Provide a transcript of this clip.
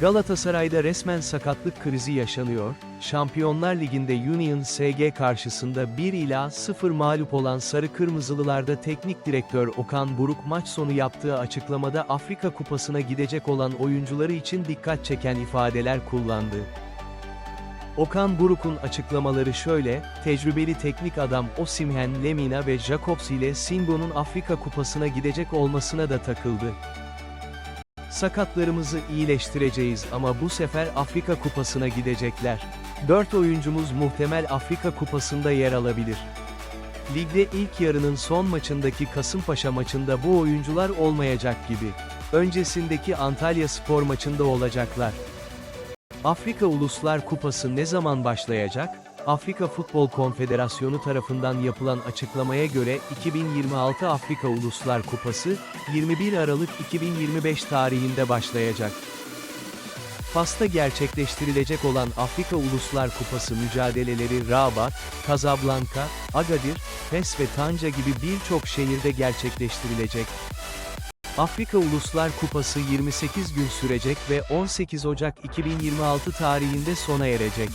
Galatasaray'da resmen sakatlık krizi yaşanıyor, Şampiyonlar Ligi'nde Union SG karşısında 1 ila 0 mağlup olan Sarı Kırmızılılarda teknik direktör Okan Buruk maç sonu yaptığı açıklamada Afrika Kupası'na gidecek olan oyuncuları için dikkat çeken ifadeler kullandı. Okan Buruk'un açıklamaları şöyle, tecrübeli teknik adam Osimhen, Lemina ve Jacobs ile Singo'nun Afrika Kupası'na gidecek olmasına da takıldı. Sakatlarımızı iyileştireceğiz ama bu sefer Afrika Kupası'na gidecekler. 4 oyuncumuz muhtemel Afrika Kupası'nda yer alabilir. Ligde ilk yarının son maçındaki Kasımpaşa maçında bu oyuncular olmayacak gibi. Öncesindeki Antalya Spor maçında olacaklar. Afrika Uluslar Kupası ne zaman başlayacak? Afrika Futbol Konfederasyonu tarafından yapılan açıklamaya göre 2026 Afrika Uluslar Kupası 21 Aralık 2025 tarihinde başlayacak. Fas'ta gerçekleştirilecek olan Afrika Uluslar Kupası mücadeleleri Rabat, Casablanca, Agadir, Fes ve Tanca gibi birçok şehirde gerçekleştirilecek. Afrika Uluslar Kupası 28 gün sürecek ve 18 Ocak 2026 tarihinde sona erecek.